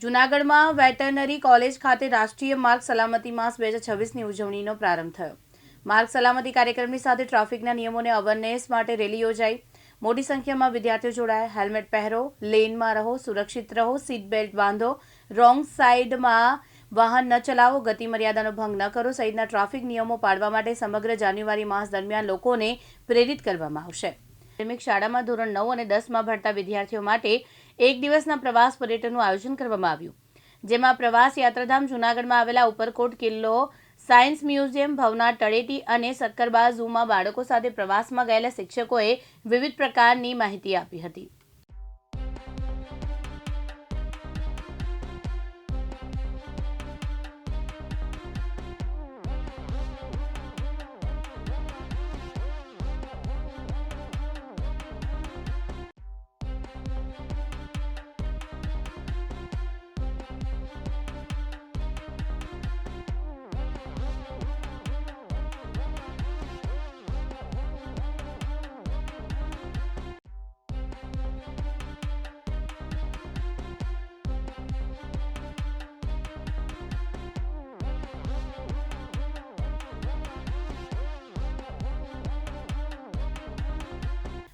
જૂનાગઢમાં veterinary college ખાતે રાષ્ટ્રીય માર્ગ સલામતી માસ બે હજાર છવ્વીસની ઉજવણીનો પ્રારંભ થયો. માર્ગ સલામતી કાર્યક્રમની સાથે ટ્રાફિકના નિયમોને અવેરનેસ માટે રેલી યોજાઈ. મોટી સંખ્યામાં વિદ્યાર્થીઓ જોડાયા. હેલ્મેટ પહેરો, લેનમાં રહો, સુરક્ષિત રહો સીટ બેલ્ટ બાંધો, રોંગ સાઈડમાં વાહન ન ચલાવો ગતિ મર્યાદાનો ભંગ ન કરો સહિતના ટ્રાફિક નિયમો પાળવા માટે સમગ્ર જાન્યુઆરી માસ દરમિયાન લોકોને પ્રેરિત કરવામાં આવશે. પ્રાથમિક શાળામાં ધોરણ નવ અને દસમાં ભણતા વિદ્યાર્થીઓ માટે એક દિવસના પ્રવાસ પર્યટનનું આયોજન કરવામાં આવ્યું. જેમાં પ્રવાસ યાત્રાધામ જૂનાગઢમાં આવેલા ઉપરકોટ કિલ્લો, સાયન્સ મ્યુઝિયમ ભવના તળેટી અને સક્કરબા ઝૂમાં બાળકો સાથે પ્રવાસમાં ગયેલા શિક્ષકોએ વિવિધ પ્રકારની માહિતી આપી હતી.